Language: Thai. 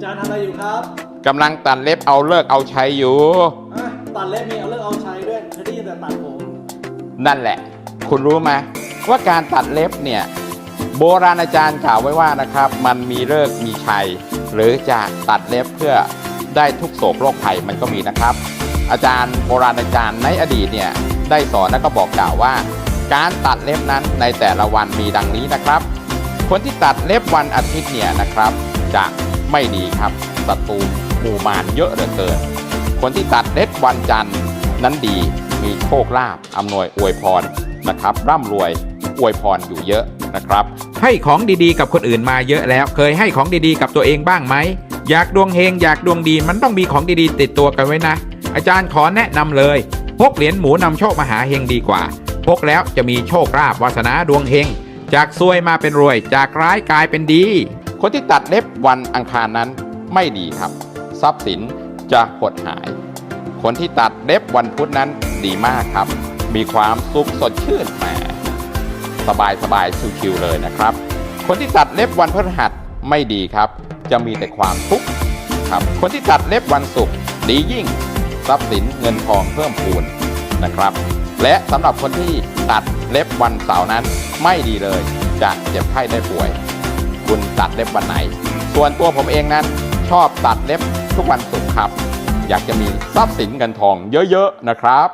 อาจารย์ทำอะไรอยู่ครับกำลังตัดเล็บเอาเลิกเอาใช้อยู่ อะตัดเล็บมีเอาเลิกเอาใช้ด้วยเคยได้ยินแต่ตัดผมนั่นแหละ คุณรู้ไหมว่าการตัดเล็บเนี่ย โบราณอาจารย์กล่าวไว้ว่านะครับ มันมีเลิกษ์มีชัย หรือจะตัดเล็บเพื่อได้ทุกโศกโรคภัยมันก็มีนะครับ อาจารย์โบราณอาจารย์ในอดีตเนี่ยได้สอนและก็บอกกล่าวว่า การตัดเล็บนั้นในแต่ละวันมีดังนี้นะครับ คนที่ตัดเล็บวันอาทิตย์เนี่ยนะครับ จะ ไม่ดีครับศัตรูหมู่มารเยอะเหลือเกิน คนที่ตัดเล็บวันจันทร์นั้นดีมีโชคลาภอำนวยอวยพรนะครับ ร่ำรวยอวยพรอยู่เยอะนะครับ ให้ของดีๆกับคนอื่นมาเยอะแล้ว เคยให้ของดีๆกับตัวเองบ้างไหมอยากดวงเฮงอยากดวงดีมันต้องมีของดีๆ ติดตัวกันไว้นะ อาจารย์ขอแนะนำเลยพกเหรียญหมูนำโชคมาหาเฮงดีกว่าพกแล้วจะมีโชคลาภวาสนาดวงเฮงจากซวยมาเป็นรวย จากร้ายกลายเป็นดี คนที่ตัดเล็บวันอังคารนั้นไม่ดีครับ ทรัพย์สินจะหดหาย คนที่ตัดเล็บวันพุธนั้นดีมากครับ มีความสุขสดชื่นแหมสบายสบายชิวๆเลยนะครับ คนที่ตัดเล็บวันพฤหัสไม่ดีครับ จะมีแต่ความทุกข์ครับ คนที่ตัดเล็บวันศุกร์ดียิ่ง ทรัพย์สินเงินทองเพิ่มพูนนะครับ และสำหรับคนที่ตัดเล็บวันเสาร์นั้นไม่ดีเลยจะเจ็บไข้ได้ป่วย คุณตัดเล็บวันไหน ส่วนตัวผมเองนั้นชอบตัดเล็บทุกวันศุกร์ครับ อยากจะมีทรัพย์สินเงินทองเยอะๆนะครับ